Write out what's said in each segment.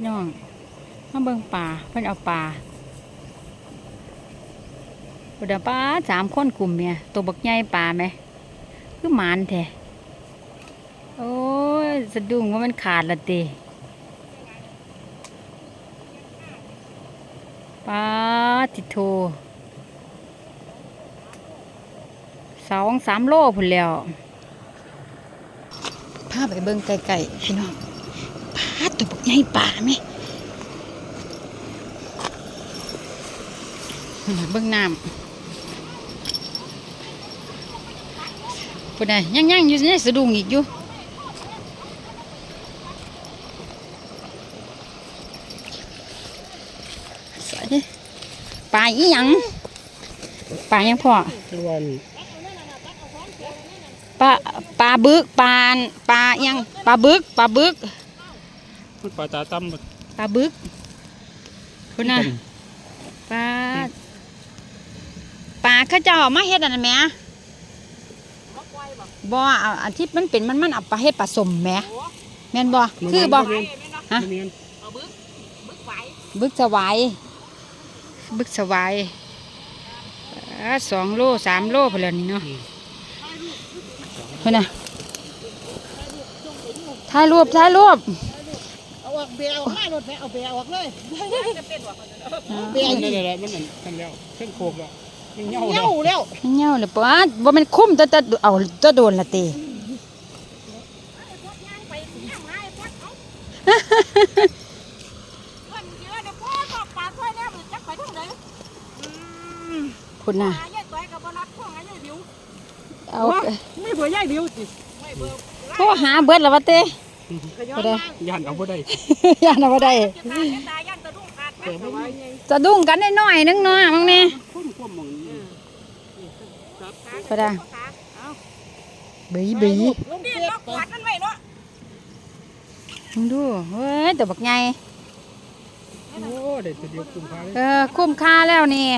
พี่น้องมาเบิ่งป่าเพิ่นเอาป่าบุดาป้าสามคนกลุ่มเนี่ยตัวบักใหญ่ป่าไหมคือหมานแท้โอ้ยสะดุ้งว่ามันขาดละเตป้าติโทสองสามโลพุ่นแล้วพาพไปเบิ่งไก่ๆพี่น้อง ป้าตัวบักใหญ่ป่าไหมนั่นน่ะเบิ่งน้ำปุ่นน่ะยังยังอยู่ในสะดุ้งอีกอยู่ใส่ปลาอีหยังปลายังพ่อคือว่านี่ปลาปลาบึกปลาปลาอิหยังปลาบึกปลาบึก มันปลาตาตั้มปลาบึกพุ่นน่ะปลาปลาเข้าเจ้าเอามาเฮ็ดอันนั้นแหมบ่เอาอันที่มันเป็นมันมันเอาปลาเฮ็ดปลาสมแหมแม่นบ่คือบ่ฮะเมียนบึกสวายบึกสวายอ่าสองโลสามโลพนแหล้วนี่เนาะเพิ่นน่ะถ่ายรูปถ่ายรูปเอาออกเบียร์ออกมารถไปเอาเบียร์ออกเลยเมียนนั่นแหละมันนั่นนั่นแล้วเส้นโคกแล้วมันเหี่ยวเหี่แล้ยววแล้วมันเหี่ยวเลยปะบ่แมันคุ้มแต่แต่เอาแตะโดนละเตคุณน่ะเอาไม่เบื่อใหญ่เดียวสิโทรหาเบิดแล้ววะเต้ ก็ได้ย่านเอาบ่ได้ย่านเอาบ่ได้จะดุ้งกันได้หน่อยนึงเนาะมึงนี่พุ่นควมมองนี่ก็ได้บีบีลงเสียบก่อนมึงดูเฮ้ยตัวบักใหญ่โอ้เด็ดเดียวคุ้มค่าเลยเออคุ้มค่าแล้วนี่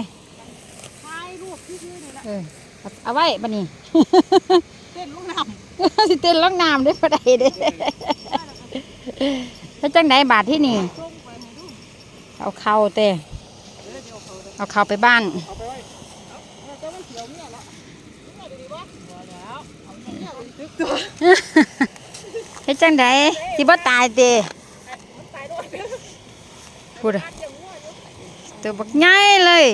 ถ่ายรูปที่ชื่อนี่แหละเออเอาเอาไว้บัดนี้เต้นลูกน้สิเต้นล็อกน้ำได้บ่ได้เด้แล้ว จังไดบาทที่นี่ำส่งไปให้ดูเอาเข่าเต้เอาเข่าไปบ้านเอาไปไว้เอาแต่มันเขียวเนี่ยละเนี่ยดีๆวะบ่แล้วเอาเนี่ยเอาตึกตัวเฮ็ดจังไดสิบ่ตายเต้มันตายด้วยพูดอะตัวบักใหญ่เลย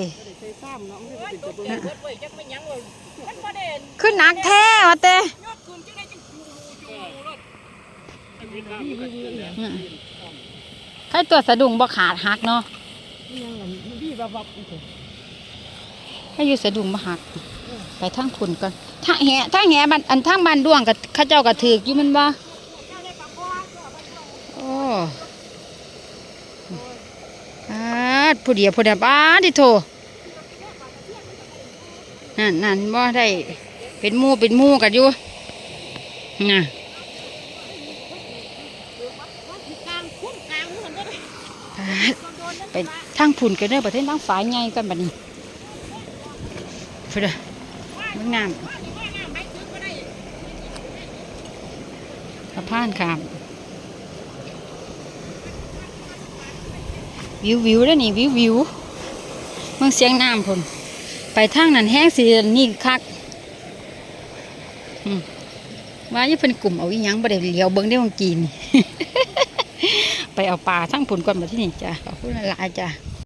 ใส่ซ้ำเนาะมันจะติดตัวตัวเบิดเว้ยจักไม่ยั้งเลยมันบ่ได้ขึ้นหนักแท้วะเต้ย อดคืนจังได้จังจูจูรถมีน้ำมันก็นั่นแหละใครตัวสะดุ้งบ่ขาดหักเนาะยังไงพี่บับบับให้อยู่สะดุ้งบ่หัก ไปทางคุณก่อนทางแหทางแหบันอันทางบ้านดวงกับเข้าเจ้าก็ถือกอยู่แมันบ่โอ้ปาดผู้เดียวผู้เดียวป้าดที่โทนั่นนั่นบ่ได้เป็นหมู่เป็นหมู่กันอยู่น่ะ กลางคุ้มกลางมันก็ได้ ปาด ไปทางพุ่นกันเด้อประเทศทางฝายใหญ่กันบัดนี้พุ่นเด้อมันงามสะพานข้ามวิววิวแล้วนี่วิววิวเมืองเสียงน้ำพนไปทางนั้นแห้งสินี่คักว่าจะเป็นกลุ่มเอาอีหยังบ่ได้เหลียวเบิ่งได้วงกีน ไปเอาปลาทั้งผลก่อนมาที่นี่จ้ะขอบคุณหลายๆจ้ะ